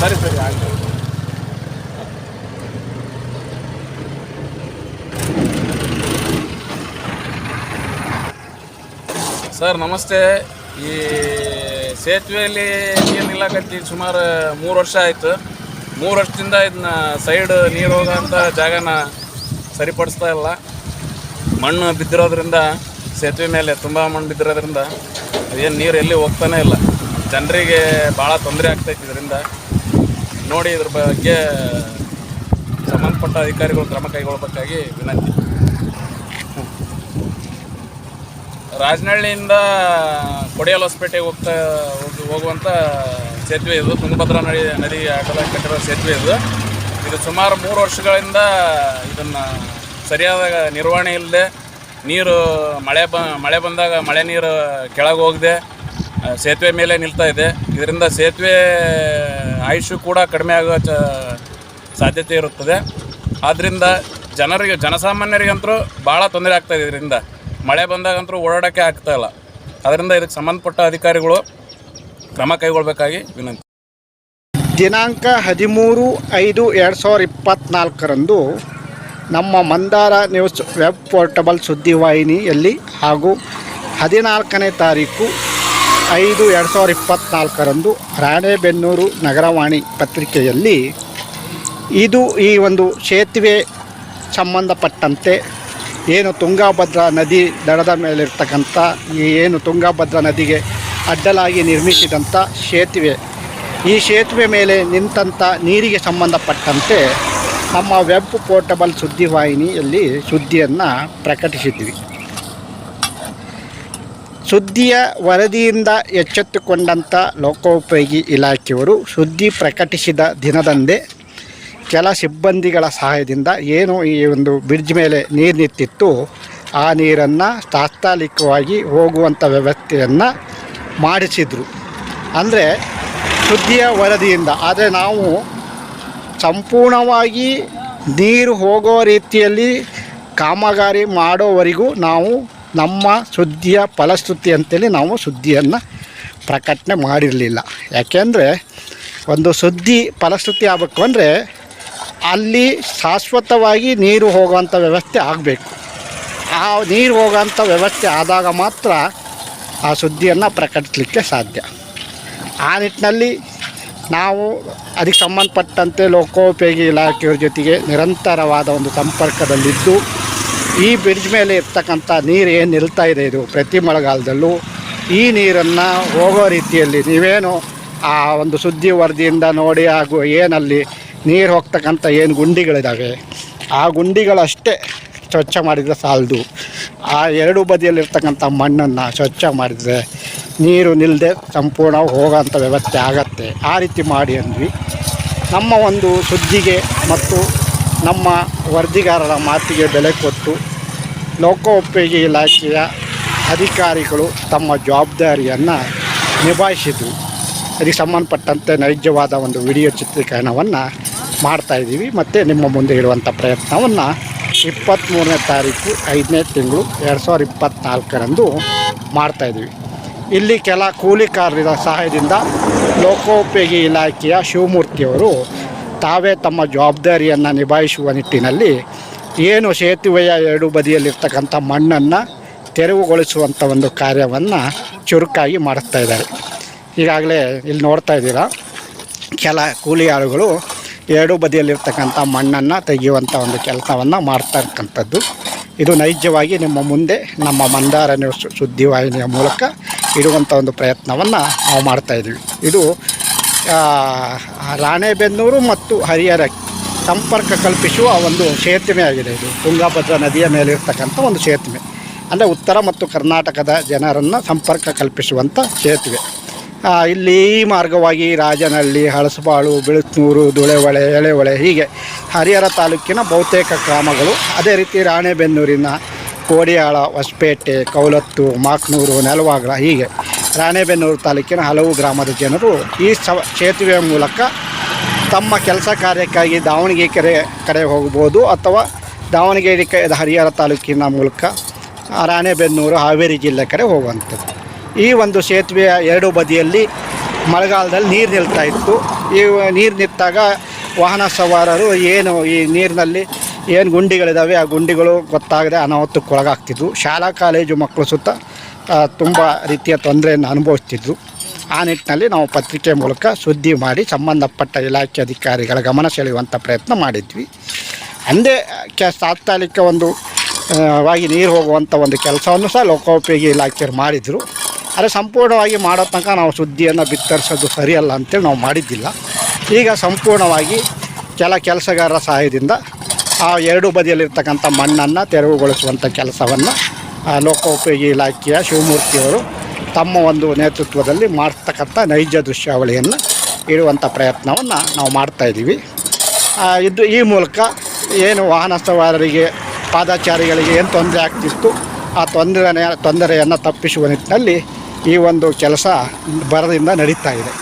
ಸರಿ ಸರಿ, ಆಯ್ತು. ಸರ್, ನಮಸ್ತೆ. ಈ ಸೇತುವೆಯಲ್ಲಿ ನೀರು ನಿಲ್ಲಕತ್ತಿ ಸುಮಾರು ಮೂರು ವರ್ಷ ಆಯಿತು. ಮೂರು ವರ್ಷದಿಂದ ಇದನ್ನ ಸೈಡ್ ನೀರು ಹೋಗೋಂಥ ಜಾಗನ ಸರಿಪಡಿಸ್ತಾ ಇಲ್ಲ. ಮಣ್ಣು ಬಿದ್ದಿರೋದ್ರಿಂದ, ಸೇತುವೆ ಮೇಲೆ ತುಂಬ ಮಣ್ಣು ಬಿದ್ದಿರೋದ್ರಿಂದ ಏನು ನೀರು ಎಲ್ಲಿ ಹೋಗ್ತಾನೇ ಇಲ್ಲ. ಜನರಿಗೆ ಭಾಳ ತೊಂದರೆ ಆಗ್ತೈತಿ ಇದರಿಂದ. ನೋಡಿ ಇದ್ರ ಬಗ್ಗೆ ಸಂಬಂಧಪಟ್ಟ ಅಧಿಕಾರಿಗಳು ಕ್ರಮ ಕೈಗೊಳ್ಳಬೇಕಾಗಿ ವಿನಂತಿ. ರಾಜನಹಳ್ಳಿಯಿಂದ ಕೊಡಿಯಲ್ ಹೊಸಪೇಟೆಗೆ ಹೋಗ್ತಾ ಹೋಗಿ ಹೋಗುವಂಥ ಸೇತುವೆ ಇದು. ತುಂಗಭದ್ರಾ ನದಿ ನದಿ ಅಡ್ಡಲಾಗಿ ಕಟ್ಟಿರೋ ಸೇತುವೆ ಇದು. ಇದು ಸುಮಾರು ಮೂರು ವರ್ಷಗಳಿಂದ ಇದನ್ನು ಸರಿಯಾದ ನಿರ್ವಹಣೆ ಇಲ್ಲದೆ ನೀರು ಮಳೆ ಬ, ಮಳೆ ಬಂದಾಗ ಮಳೆ ನೀರು ಕೆಳಗೆ ಹೋಗದೆ. ಸೇತುವೆ ಮೇಲೆ ನಿಲ್ತಾ ಇದೆ. ಇದರಿಂದ ಸೇತುವೆ ಆಯುಷು ಕೂಡ ಕಡಿಮೆ ಆಗೋ ಚ, ಸಾಧ್ಯತೆ ಇರುತ್ತದೆ. ಆದ್ದರಿಂದ ಜನರಿಗೆ ಜನಸಾಮಾನ್ಯರಿಗಂತರೂ ಭಾಳ ತೊಂದರೆ ಆಗ್ತಾಯಿದೆ ಇದರಿಂದ. ಮಳೆ ಬಂದಾಗಂತೂ ಓಡಾಡೋಕ್ಕೆ ಇಲ್ಲ. ಅದರಿಂದ ಇದಕ್ಕೆ ಸಂಬಂಧಪಟ್ಟ ಅಧಿಕಾರಿಗಳು ಕ್ರಮ ಕೈಗೊಳ್ಳಬೇಕಾಗಿ ವಿನಂತಿ. ದಿನಾಂಕ ಹದಿಮೂರು ಐದು ಎರಡು ಸಾವಿರದ ಇಪ್ಪತ್ತ್ನಾಲ್ಕರಂದು ನಮ್ಮ ಮಂದಾರ ನ್ಯೂಸ್ ವೆಬ್ ಪೋರ್ಟಬಲ್ ಸುದ್ದಿವಾಹಿನಿಯಲ್ಲಿ ಹಾಗೂ ಹದಿನಾಲ್ಕನೇ ತಾರೀಕು ಐದು ಎರಡು ಸಾವಿರದ ಇಪ್ಪತ್ತ್ನಾಲ್ಕರಂದು ರಾಣೆಬೆನ್ನೂರು ನಗರವಾಣಿ ಪತ್ರಿಕೆಯಲ್ಲಿ ಇದು ಈ ಒಂದು ಸೇತುವೆ ಸಂಬಂಧಪಟ್ಟಂತೆ ಏನು ತುಂಗಭದ್ರಾ ನದಿ ದಡದ ಮೇಲಿರ್ತಕ್ಕಂಥ ಈ ಏನು ತುಂಗಭದ್ರಾ ನದಿಗೆ ಅಡ್ಡಲಾಗಿ ನಿರ್ಮಿಸಿದಂಥ ಸೇತುವೆ. ಈ ಸೇತುವೆ ಮೇಲೆ ನಿಂತಂಥ ನೀರಿಗೆ ಸಂಬಂಧಪಟ್ಟಂತೆ ನಮ್ಮ ವೆಬ್ ಪೋರ್ಟಬಲ್ ಸುದ್ದಿವಾಹಿನಿಯಲ್ಲಿ ಸುದ್ದಿಯನ್ನು ಪ್ರಕಟಿಸಿದ್ವಿ. ಸುದ್ದಿಯ ವರದಿಯಿಂದ ಎಚ್ಚೆತ್ತುಕೊಂಡಂಥ ಲೋಕೋಪಯೋಗಿ ಇಲಾಖೆಯವರು ಸುದ್ದಿ ಪ್ರಕಟಿಸಿದ ದಿನದಂದೇ ಕೆಲ ಸಿಬ್ಬಂದಿಗಳ ಸಹಾಯದಿಂದ ಏನು ಈ ಒಂದು ಬ್ರಿಡ್ಜ್ ಮೇಲೆ ನೀರು ನಿಂತಿತ್ತು. ಆ ನೀರನ್ನು ತಾತ್ಕಾಲಿಕವಾಗಿ ಹೋಗುವಂಥ ವ್ಯವಸ್ಥೆಯನ್ನು ಮಾಡಿಸಿದರು. ಅಂದರೆ ಸುದ್ದಿಯ ವರದಿಯಿಂದ, ಆದರೆ ನಾವು ಸಂಪೂರ್ಣವಾಗಿ ನೀರು ಹೋಗೋ ರೀತಿಯಲ್ಲಿ ಕಾಮಗಾರಿ ಮಾಡೋವರೆಗೂ ನಾವು ನಮ್ಮ ಸುದ್ದಿಯ ಫಲಶ್ರುತಿ ಅಂತೇಳಿ ನಾವು ಸುದ್ದಿಯನ್ನು ಪ್ರಕಟಣೆ ಮಾಡಿರಲಿಲ್ಲ. ಯಾಕೆಂದರೆ ಒಂದು ಸುದ್ದಿ ಫಲಶ್ರುತಿ ಆಗಬೇಕು ಅಂದರೆ ಅಲ್ಲಿ ಶಾಶ್ವತವಾಗಿ ನೀರು ಹೋಗುವಂಥ ವ್ಯವಸ್ಥೆ ಆಗಬೇಕು. ಆ ನೀರು ಹೋಗೋಂಥ ವ್ಯವಸ್ಥೆ ಆದಾಗ ಮಾತ್ರ ಆ ಸುದ್ದಿಯನ್ನು ಪ್ರಕಟಿಸಲಿಕ್ಕೆ ಸಾಧ್ಯ. ಆ ನಿಟ್ಟಿನಲ್ಲಿ ನಾವು ಅದಕ್ಕೆ ಸಂಬಂಧಪಟ್ಟಂತೆ ಲೋಕೋಪಯೋಗಿ ಇಲಾಖೆಯವ್ರ ಜೊತೆಗೆ ನಿರಂತರವಾದ ಒಂದು ಸಂಪರ್ಕದಲ್ಲಿದ್ದು ಈ ಬ್ರಿಡ್ಜ್ ಮೇಲೆ ಇರ್ತಕ್ಕಂಥ ನೀರು ಏನು ನಿಲ್ತಾ ಇದೆ ಇದು? ಪ್ರತಿ ಮಳೆಗಾಲದಲ್ಲೂ ಈ ನೀರನ್ನು ಹೋಗೋ ರೀತಿಯಲ್ಲಿ ನೀವೇನು ಆ ಒಂದು ಸುದ್ದಿ ವರದಿಯಿಂದ ನೋಡಿ ಹಾಗೂ ಏನಲ್ಲಿ ನೀರು ಹೋಗ್ತಕ್ಕಂಥ ಏನು ಗುಂಡಿಗಳಿದ್ದಾವೆ ಆ ಗುಂಡಿಗಳಷ್ಟೇ ಸ್ವಚ್ಛ ಮಾಡಿದರೆ ಸಾಲದು. ಆ ಎರಡು ಬದಿಯಲ್ಲಿರ್ತಕ್ಕಂಥ ಮಣ್ಣನ್ನು ಸ್ವಚ್ಛ ಮಾಡಿದರೆ ನೀರು ನಿಲ್ಲದೆ ಸಂಪೂರ್ಣ ಹೋಗೋಂಥ ವ್ಯವಸ್ಥೆ ಆಗತ್ತೆ. ಆ ರೀತಿ ಮಾಡಿ ಅಂದ್ವಿ. ನಮ್ಮ ಒಂದು ಸುದ್ದಿಗೆ ಮತ್ತು ನಮ್ಮ ವರದಿಗಾರರ ಮಾತಿಗೆ ಬೆಲೆ ಕೊಟ್ಟು ಲೋಕೋಪಯೋಗಿ ಇಲಾಖೆಯ ಅಧಿಕಾರಿಗಳು ತಮ್ಮ ಜವಾಬ್ದಾರಿಯನ್ನು ನಿಭಾಯಿಸಿದ್ರು ಅದಕ್ಕೆ ಸಂಬಂಧಪಟ್ಟಂತೆ ನೈಜವಾದ ಒಂದು ವಿಡಿಯೋ ಚಿತ್ರೀಕರಣವನ್ನು ಮಾಡ್ತಾಯಿದ್ದೀವಿ ಮತ್ತು ನಿಮ್ಮ ಮುಂದೆ ಇಡುವಂಥ ಪ್ರಯತ್ನವನ್ನು ಇಪ್ಪತ್ತ್ಮೂರನೇ ತಾರೀಕು ಐದನೇ ತಿಂಗಳು ಎರಡು ಸಾವಿರದ ಇಪ್ಪತ್ತ್ನಾಲ್ಕರಂದು ಮಾಡ್ತಾಯಿದ್ದೀವಿ ಇಲ್ಲಿ ಕೆಲ ಕೂಲಿಕಾರರ ಸಹಾಯದಿಂದ ಲೋಕೋಪಯೋಗಿ ಇಲಾಖೆಯ ಶಿವಮೂರ್ತಿಯವರು ತಾವೇ ತಮ್ಮ ಜವಾಬ್ದಾರಿಯನ್ನು ನಿಭಾಯಿಸುವ ನಿಟ್ಟಿನಲ್ಲಿ ಏನು ಸೇತುವೆಯ ಎರಡು ಬದಿಯಲ್ಲಿರ್ತಕ್ಕಂಥ ಮಣ್ಣನ್ನು ತೆರವುಗೊಳಿಸುವಂಥ ಒಂದು ಕಾರ್ಯವನ್ನು ಚುರುಕಾಗಿ ಮಾಡುತ್ತಾ ಇದ್ದಾರೆ. ಈಗಾಗಲೇ ಇಲ್ಲಿ ನೋಡ್ತಾ ಇದ್ದೀರಾ, ಕೆಲ ಕೂಲಿ ಆಳುಗಳು ಎರಡು ಬದಿಯಲ್ಲಿರ್ತಕ್ಕಂಥ ಮಣ್ಣನ್ನು ತೆಗೆಯುವಂಥ ಒಂದು ಕೆಲಸವನ್ನು ಮಾಡ್ತಾ ಇರ್ತಕ್ಕಂಥದ್ದು. ಇದು ನೈಜವಾಗಿ ನಿಮ್ಮ ಮುಂದೆ, ನಮ್ಮ ಮಂದಾರ ನ್ಯೂಸ್ ಸುದ್ದಿವಾಹಿನಿಯ ಮೂಲಕ ಇಡುವಂಥ ಒಂದು ಪ್ರಯತ್ನವನ್ನು ನಾವು ಮಾಡ್ತಾಯಿದ್ದೀವಿ ಇದು ರಾಣೆಬೆನ್ನೂರು ಮತ್ತು ಹರಿಹರ ಸಂಪರ್ಕ ಕಲ್ಪಿಸುವ ಒಂದು ಸೇತುವೆ ಆಗಿದೆ ಇದು. ತುಂಗಭದ್ರಾ ನದಿಯ ಮೇಲಿರ್ತಕ್ಕಂಥ ಒಂದು ಸೇತುವೆ. ಅಂದರೆ ಉತ್ತರ ಮತ್ತು ಕರ್ನಾಟಕದ ಜನರನ್ನು ಸಂಪರ್ಕ ಕಲ್ಪಿಸುವಂಥ ಸೇತುವೆ. ಇಲ್ಲಿ ಮಾರ್ಗವಾಗಿ ರಾಜನಹಳ್ಳಿ, ಹಳಸಬಾಳು, ಬಿಳುತ್ನೂರು ದುಳೆಹೊಳೆ ಎಳೆಹೊಳೆ ಹೀಗೆ ಹರಿಹರ ತಾಲೂಕಿನ ಬಹುತೇಕ ಗ್ರಾಮಗಳು. ಅದೇ ರೀತಿ ರಾಣೆಬೆನ್ನೂರಿನ ಕೋಡಿಯಾಳ, ಹೊಸಪೇಟೆ, ಕೌಲತ್ತು, ಮಾಕ್ನೂರು, ನೆಲವಾಗಲ ಹೀಗೆ ರಾಣೆಬೆನ್ನೂರು ತಾಲೂಕಿನ ಹಲವು ಗ್ರಾಮದ ಜನರು ಈ ಸವ ಸೇತುವೆಯ ಮೂಲಕ ತಮ್ಮ ಕೆಲಸ ಕಾರ್ಯಕ್ಕಾಗಿ ದಾವಣಗೆರೆ ಕೆರೆ, ಕಡೆ ಹೋಗ್ಬೋದು ಅಥವಾ ದಾವಣಗೆರೆ ಹರಿಹರ ತಾಲೂಕಿನ ಮೂಲಕ ರಾಣೆಬೆನ್ನೂರು ಹಾವೇರಿ ಜಿಲ್ಲೆ ಕಡೆ ಹೋಗುವಂಥದ್ದು. ಈ ಒಂದು ಸೇತುವೆಯ ಎರಡು ಬದಿಯಲ್ಲಿ ಮಳೆಗಾಲದಲ್ಲಿ ನೀರು ನಿಲ್ತಾ ಇತ್ತು. ಈ ನೀರು ನಿಂತಾಗ ವಾಹನ ಸವಾರರು ಏನು ಈ ನೀರಿನಲ್ಲಿ ಏನು ಗುಂಡಿಗಳಿದ್ದಾವೆ ಆ ಗುಂಡಿಗಳು ಗೊತ್ತಾಗದೆ ಅನಾಹುತಕ್ಕೆ ಒಳಗಾಗ್ತಿದ್ವು ಶಾಲಾ, ಕಾಲೇಜು ಮಕ್ಕಳು ಸುತ್ತ ತುಂಬ ರೀತಿಯ ತೊಂದರೆಯನ್ನು ಅನುಭವಿಸ್ತಿದ್ರು. ಆ ನಿಟ್ಟಿನಲ್ಲಿ ನಾವು ಪತ್ರಿಕೆ ಮೂಲಕ ಸುದ್ದಿ ಮಾಡಿ ಸಂಬಂಧಪಟ್ಟ ಇಲಾಖೆ ಅಧಿಕಾರಿಗಳ ಗಮನ ಸೆಳೆಯುವಂಥ ಪ್ರಯತ್ನ ಮಾಡಿದ್ವಿ. ಅಂದೇ ಕೆ, ತಾತ್ಕಾಲಿಕ ಒಂದು ವಾಗಿ ನೀರು ಹೋಗುವಂಥ ಒಂದು ಕೆಲಸವನ್ನು ಸಹ ಲೋಕೋಪಯೋಗಿ ಇಲಾಖೆಯವರು ಮಾಡಿದರು. ಆದರೆ ಸಂಪೂರ್ಣವಾಗಿ ಮಾಡೋ ತನಕ ನಾವು ಸುದ್ದಿಯನ್ನು ಬಿತ್ತರಿಸೋದು ಸರಿಯಲ್ಲ ಅಂತೇಳಿ ನಾವು ಮಾಡಿದ್ದಿಲ್ಲ. ಈಗ ಸಂಪೂರ್ಣವಾಗಿ ಕೆಲ ಕೆಲಸಗಾರರ ಸಹಾಯದಿಂದ ಆ ಎರಡು ಬದಿಯಲ್ಲಿರ್ತಕ್ಕಂಥ ಮಣ್ಣನ್ನು ತೆರವುಗೊಳಿಸುವಂಥ ಕೆಲಸವನ್ನು ಲೋಕೋಪಯೋಗಿ ಇಲಾಖೆಯ ಶಿವಮೂರ್ತಿಯವರು ತಮ್ಮ ಒಂದು ನೇತೃತ್ವದಲ್ಲಿ ಮಾಡ್ತಕ್ಕಂಥ ನೈಜ ದೃಶ್ಯಾವಳಿಯನ್ನು ಇಡುವಂಥ ಪ್ರಯತ್ನವನ್ನು ನಾವು ಮಾಡ್ತಾಯಿದ್ದೀವಿ ಇದು ಈ ಮೂಲಕ ಏನು ವಾಹನ ಸವಾರರಿಗೆ, ಪಾದಾಚಾರಿಗಳಿಗೆ ಏನು ತೊಂದರೆ ಆಗ್ತಿತ್ತು, ಆ ತೊಂದರೆ ತೊಂದರೆಯನ್ನು ತಪ್ಪಿಸುವ ನಿಟ್ಟಿನಲ್ಲಿ ಈ ಒಂದು ಕೆಲಸ ಬರದಿಂದ ನಡೀತಾ ಇದೆ.